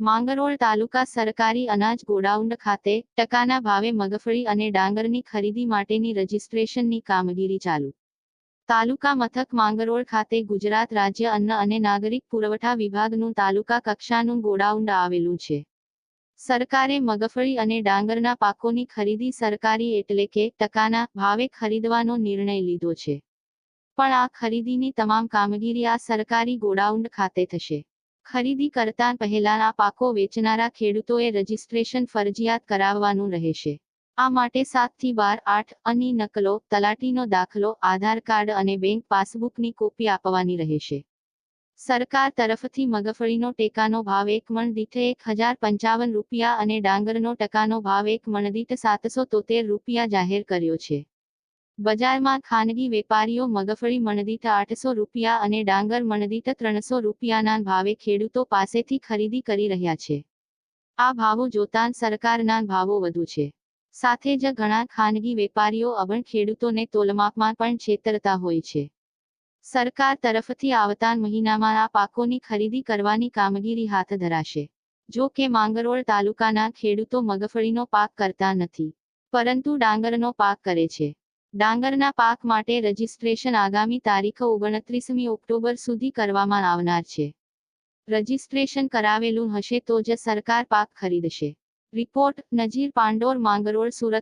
માંગરોળ તાલુકા સરકારી અનાજ ગોડાઉન ખાતે ટકાના ભાવે મગફળી અને ડાંગરની ખરીદી માટેની રજીસ્ટ્રેશનની કામગીરી ચાલુ. તાલુકા મથક માંગરોળ ખાતે ગુજરાત રાજ્ય અન્ન અને નાગરિક પુરવઠા વિભાગનું તાલુકા કક્ષાનું ગોડાઉન આવેલું છે. સરકારે મગફળી અને ડાંગરના પાકોની ખરીદી સરકારી એટલે કે ટકાના ભાવે ખરીદવાનો નિર્ણય લીધો છે. પણ આ ખરીદીની તમામ કામગીરી આ સરકારી ગોડાઉન ખાતે થશે. ખરીદી કરતા પહેલા આ પાકો વેચનારા ખેડૂતોએ રજીસ્ટ્રેશન ફરજિયાત કરાવવાનું રહેશે. આ માટે સાતથી બાર, આઠ અની નકલો, તલાટીનો દાખલો, આધાર કાર્ડ અને બેંક પાસબુકની કોપી આપવાની રહેશે. સરકાર તરફથી મગફળીનો ટેકાનો ભાવ એક મણ દીઠ એક હજાર પંચાવન રૂપિયા અને ડાંગરનો ટકાનો ભાવ એક મણ દીઠ સાતસો તોતેર રૂપિયા જાહેર કર્યો છે. બજારમાં ખાનગી વેપારીઓ મગફળી મણદીત આઠસો રૂપિયા અને ડાંગર મણદીત ત્રણસો રૂપિયાના ભાવે ખેડૂતો પાસેથી ખરીદી કરી રહ્યા છે. આ ભાવો જોતાં સરકારના ભાવો વધુ છે. સાથે જ ઘણા ખાનગી વેપારીઓ અભણ ખેડૂતોને તોલમાપમાં પણ છેતરતા હોય છે. સરકાર તરફથી આવતા મહિનામાં આ પાકોની ખરીદી કરવાની કામગીરી હાથ ધરાશે. જો કે માંગરોળ તાલુકાના ખેડૂતો મગફળીનો પાક કરતા નથી. પરંતુ ડાંગરનો પાક કરે છે. ડાંગરના પાક માટે રજીસ્ટ્રેશન આગામી તારીખ ઓગણત્રીસમી ઓક્ટોબર સુધી કરવામાં આવનાર છે. રજીસ્ટ્રેશન કરાવેલું હશે તો જ સરકાર પાક ખરીદશે. રિપોર્ટ, નજીર પાંડોર, માંગરોળ, સુરત